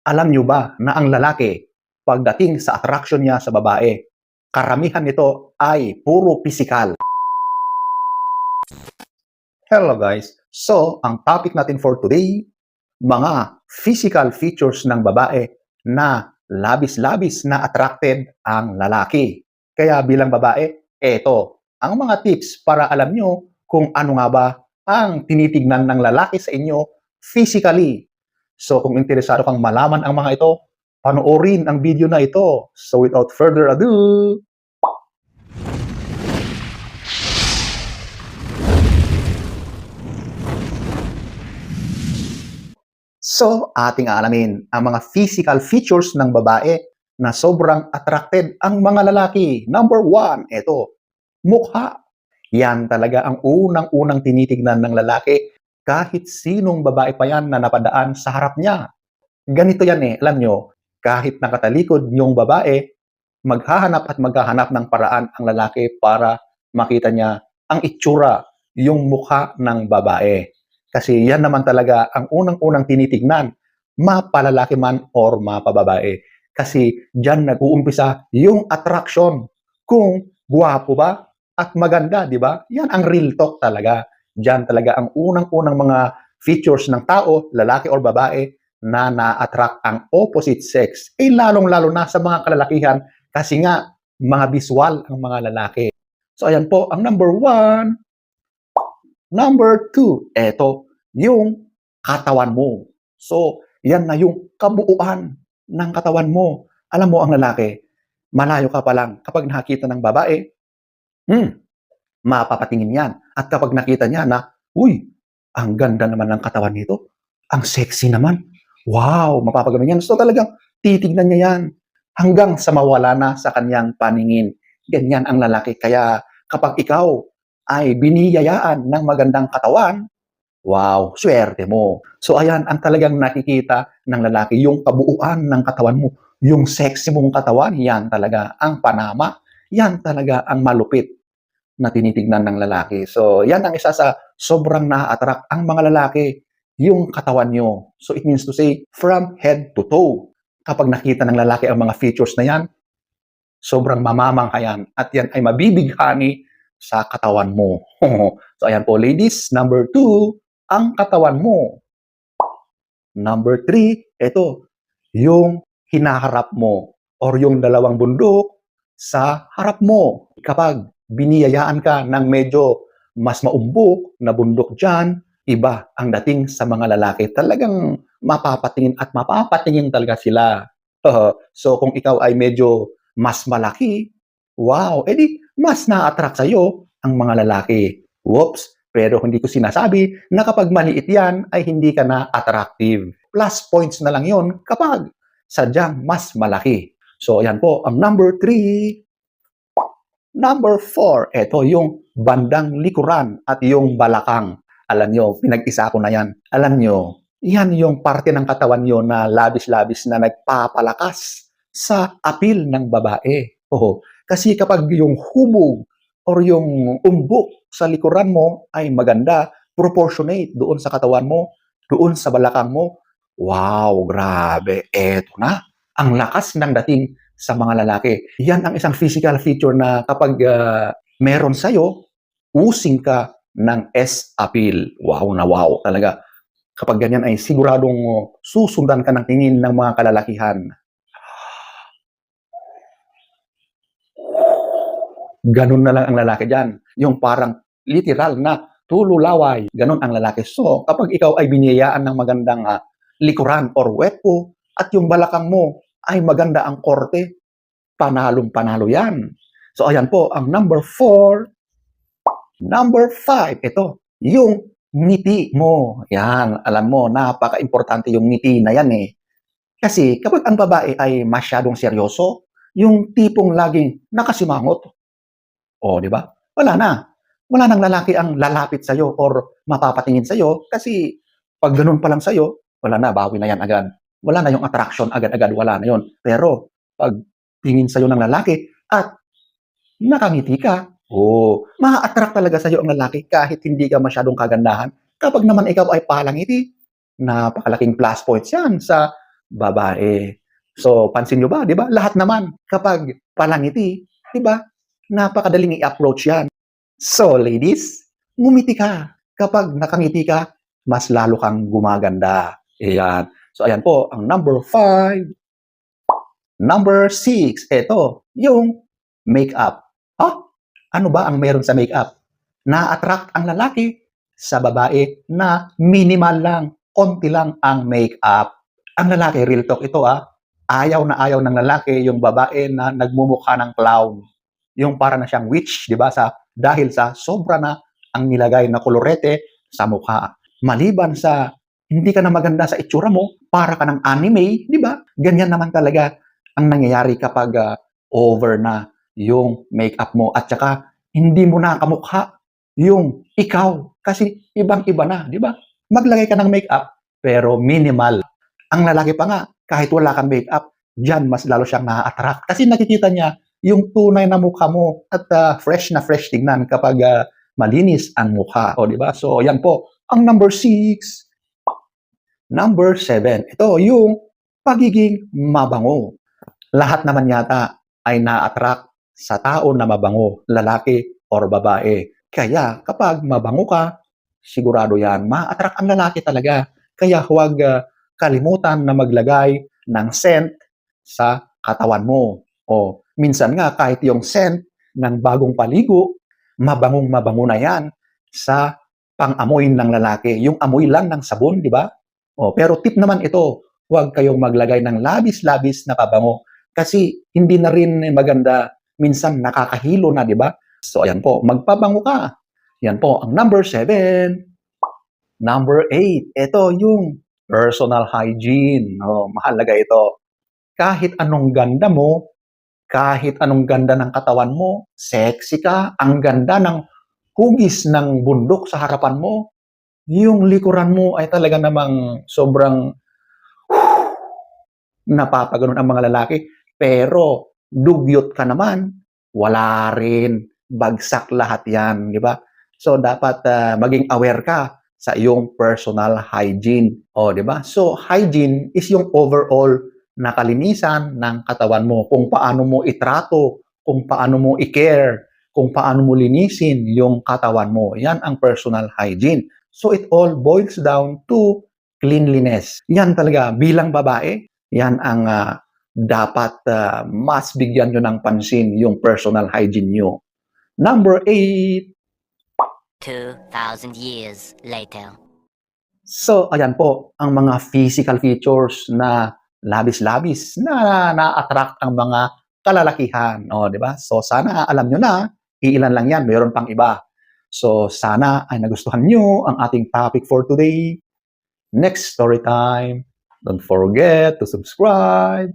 Alam nyo ba na ang lalaki, pagdating sa attraction niya sa babae, karamihan nito ay puro pisikal. Hello guys! So, ang topic natin for today, mga physical features ng babae na labis-labis na attracted ang lalaki. Kaya bilang babae, eto ang mga tips para alam nyo kung ano nga ba ang tinitignan ng lalaki sa inyo physically. So kung interesado kang malaman ang mga ito, panoorin ang video na ito. So without further ado, So, ating alamin ang mga physical features ng babae na sobrang attracted ang mga lalaki. Number one, ito, mukha. Yan talaga ang unang-unang tinitignan ng lalaki kahit sinong babae pa yan na napadaan sa harap niya. Ganito yan eh, alam nyo, kahit nakatalikod yung babae, maghahanap at maghahanap ng paraan ang lalaki para makita niya ang itsura, yung mukha ng babae. Kasi yan naman talaga ang unang-unang tinitignan, mapalalaki man or mapababae. Kasi diyan nag-uumpisa yung attraction. Kung guwapo ba at maganda, di ba? Yan ang real talk talaga. Diyan talaga ang unang-unang mga features ng tao, lalaki or babae, na na-attract ang opposite sex. Eh lalong-lalo na sa mga kalalakihan kasi nga mga visual ang mga lalaki. So ayan po, ang number one, Number two, eto, yung katawan mo. So, yan na yung kabuuan ng katawan mo. Alam mo ang lalaki, malayo ka pa lang kapag nakakita ng babae, hmm, mapapatingin yan. At kapag nakita niya na, uy, ang ganda naman ng katawan nito, ang sexy naman, wow, mapapagano yan. So talagang titignan niya yan hanggang sa mawala na sa kanyang paningin. Ganyan ang lalaki. Kaya kapag ikaw ay biniyayaan ng magandang katawan, wow, swerte mo. So ayan, ang talagang nakikita ng lalaki, yung kabuuan ng katawan mo, yung sexy mong katawan, yan talaga ang panama. Yan talaga ang malupit na tinitignan ng lalaki. So yan ang isa sa sobrang na-attract ang mga lalaki, yung katawan nyo. So it means to say, from head to toe. Kapag nakita ng lalaki ang mga features na yan, sobrang mamamangha yan. At yan ay mabibighani sa katawan mo. so ayan po ladies, number two, ang katawan mo. Number three, ito, yung hinaharap mo or yung dalawang bundok sa harap mo. Kapag biniyayaan ka ng medyo mas maumbok na bundok dyan, iba ang dating sa mga lalaki. Talagang mapapatingin at mapapatingin talaga sila. so kung ikaw ay medyo mas malaki, wow, edi mas na-attract sa'yo ang mga lalaki. Whoops! Pero hindi ko sinasabi na kapag maliit yan ay hindi ka na attractive. Plus points na lang yon kapag sadyang mas malaki. So, ayan po, ang number three. Number four, ito yung bandang likuran at yung balakang. Alam nyo, pinag-isa ko na yan. Alam nyo, yan yung parte ng katawan nyo na labis-labis na nagpapalakas sa apil ng babae. Oh, kasi kapag yung hubog or yung umbok sa likuran mo ay maganda, proportionate doon sa katawan mo, doon sa balakang mo. Wow, grabe. Eto na. Ang lakas ng dating sa mga lalaki. Yan ang isang physical feature na kapag uh, meron sa'yo, using ka ng S-appeal. Wow na wow talaga. Kapag ganyan ay siguradong susundan ka ng tingin ng mga kalalakihan. Ganun na lang ang lalaki dyan. Yung parang literal na tululaway. Ganun ang lalaki. So, kapag ikaw ay biniyayaan ng magandang uh, likuran or wepo at yung balakang mo ay maganda ang korte, panalong panalo yan. So, ayan po, ang number four. Number five, ito, yung ngiti mo. Yan, alam mo, napaka-importante yung ngiti na yan eh. Kasi kapag ang babae ay masyadong seryoso, yung tipong laging nakasimangot, o, di ba? Wala na. Wala nang lalaki ang lalapit sa'yo or mapapatingin sa'yo kasi pag ganun pa lang sa'yo, wala na, bawi na yan agad. Wala na yung attraction agad-agad, wala na yon. Pero pag tingin sa'yo ng lalaki at nakangiti ka, oh, ma-attract talaga sa'yo ang lalaki kahit hindi ka masyadong kagandahan. Kapag naman ikaw ay palangiti, napakalaking plus points yan sa babae. So, pansin nyo ba, di ba? Lahat naman, kapag palangiti, di ba? Napakadaling i-approach yan. So, ladies, ngumiti ka. Kapag nakangiti ka, mas lalo kang gumaganda. Ayan. So, ayan po, ang number five. Number six, ito, yung makeup. Ha? Ano ba ang meron sa makeup? Na-attract ang lalaki sa babae na minimal lang, konti lang ang makeup. Ang lalaki, real talk ito ah, ayaw na ayaw ng lalaki yung babae na nagmumukha ng clown. Yung para na siyang witch, di ba? Sa, dahil sa sobra na ang nilagay na kolorete sa mukha. Maliban sa hindi ka na maganda sa itsura mo, para ka ng anime, di ba? Ganyan naman talaga ang nangyayari kapag ah, over na yung makeup mo at saka hindi mo na kamukha yung ikaw kasi ibang-iba na, di ba? Maglagay ka ng makeup pero minimal. Ang lalaki pa nga, kahit wala kang makeup, diyan mas lalo siyang na-attract kasi nakikita niya yung tunay na mukha mo at ah, fresh na fresh tingnan kapag ah, malinis ang mukha. O, di ba? So, yan po. Ang number six. Number seven. Ito, yung pagiging mabango. Lahat naman yata ay na-attract sa tao na mabango, lalaki or babae. Kaya kapag mabango ka, sigurado yan, ma-attract ang lalaki talaga. Kaya huwag ah, kalimutan na maglagay ng scent sa katawan mo. O minsan nga kahit yung scent ng bagong paligo, mabangong mabango na yan sa pang-amoy ng lalaki. Yung amoy lang ng sabon, di ba? O, pero tip naman ito, huwag kayong maglagay ng labis-labis na pabango kasi hindi na rin maganda minsan nakakahilo na, di ba? So, ayan po, magpabango ka. Yan po, ang number seven. Number eight, ito yung personal hygiene. Oh, mahalaga ito. Kahit anong ganda mo, kahit anong ganda ng katawan mo, sexy ka, ang ganda ng hugis ng bundok sa harapan mo, yung likuran mo ay talaga namang sobrang napapaganon ang mga lalaki. Pero dugyot ka naman, wala rin. Bagsak lahat yan, di ba? So, dapat ah, maging aware ka sa iyong personal hygiene. O, di ba? So, hygiene is yung overall na kalinisan ng katawan mo. Kung paano mo itrato, kung paano mo i-care, kung paano mo linisin yung katawan mo. Yan ang personal hygiene. So, it all boils down to cleanliness. Yan talaga, bilang babae, yan ang ah, dapat ah, mas bigyan nyo ng pansin yung personal hygiene nyo. Number eight, 2,000 years later. So, ayan po, ang mga physical features na labis-labis na na-attract ang mga kalalakihan. O, di ba? So, sana alam nyo na, iilan lang yan, mayroon pang iba. So, sana ay nagustuhan nyo ang ating topic for today. Next story time. Don't forget to subscribe,